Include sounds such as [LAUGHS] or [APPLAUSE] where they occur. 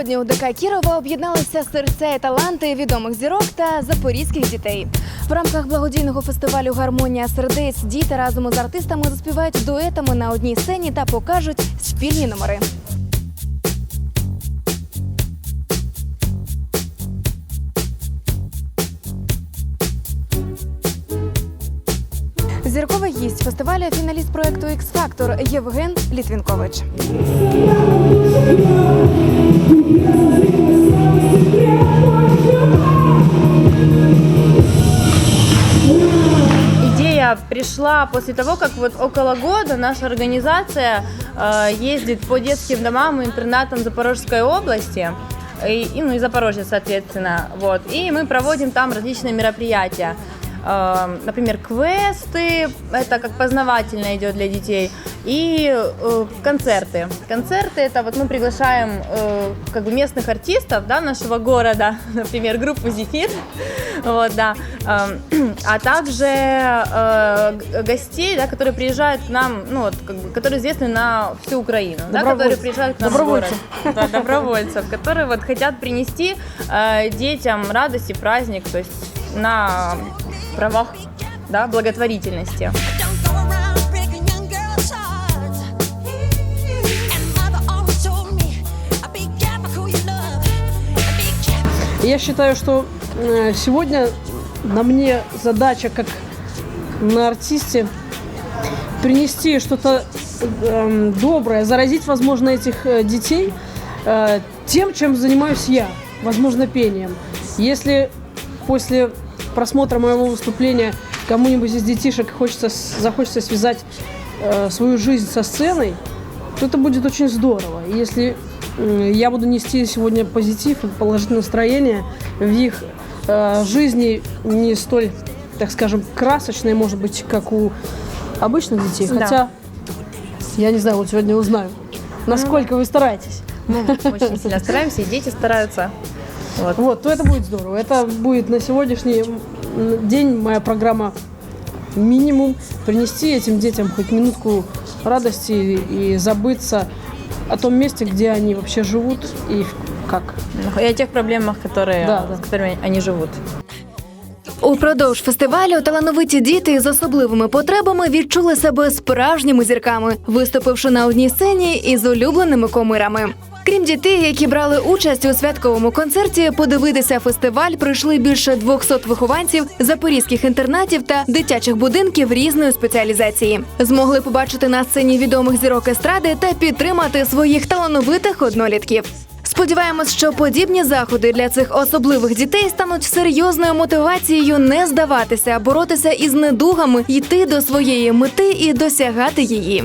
Сьогодні у ДК Кірова об'єдналися серця і таланти відомих зірок та запорізьких дітей. В рамках благодійного фестивалю Гармонія сердець діти разом із артистами заспівають дуетами на одній сцені та покажуть спільні номери. гість фестивалю фіналіст проекту X Factor Євген Літвінкович. Идея пришла после того, как вот около года наша организация э, ездит по детским домам и интернатам Запорожской области. И, и, ну, и Запорожья, соответственно. Вот. И мы проводим там различные мероприятия. Э, например, квесты, это как познавательно идет для детей, и э, концерты. Концерты это вот мы приглашаем э, как бы местных артистов да, нашего города, [LAUGHS] например, группу Зефир, [LAUGHS] вот, да, Эм, а также э, гостей, да, которые приезжают к нам, ну вот, как бы, которые известны на всю Украину, да, которые приезжают к нам в город. Да, добровольцев, которые вот хотят принести э, детям радость и праздник, то есть на правах да, благотворительности. Я считаю, что э, сегодня на мне задача, как на артисте, принести что-то эм, доброе, заразить, возможно, этих э, детей э, тем, чем занимаюсь я, возможно, пением. Если после просмотра моего выступления кому-нибудь из детишек хочется, захочется связать э, свою жизнь со сценой, то это будет очень здорово. И Если м, я буду нести сегодня позитив и положительное настроение в их э, жизни не столь, так скажем, красочной, может быть, как у обычных детей. Да. Хотя, я не знаю, вот сегодня узнаю, насколько вы стараетесь. Мы очень сильно стараемся, и дети стараются. Вот. Вот, то это будет здорово. Это будет на сегодняшний м, день моя программа минимум принести этим детям хоть минутку радости и забыться о том месте, где они вообще живут и как. И о тех проблемах, которые, Да, да. с которыми они живут. Упродовж фестивалю талановиті діти з особливими потребами відчули себе справжніми зірками, виступивши на одній сцені із улюбленими комирами. Крім дітей, які брали участь у святковому концерті, подивитися фестиваль прийшли більше 200 вихованців запорізьких інтернатів та дитячих будинків різної спеціалізації. Змогли побачити на сцені відомих зірок естради та підтримати своїх талановитих однолітків. Сподіваємось, що подібні заходи для цих особливих дітей стануть серйозною мотивацією не здаватися, боротися із недугами, йти до своєї мети і досягати її.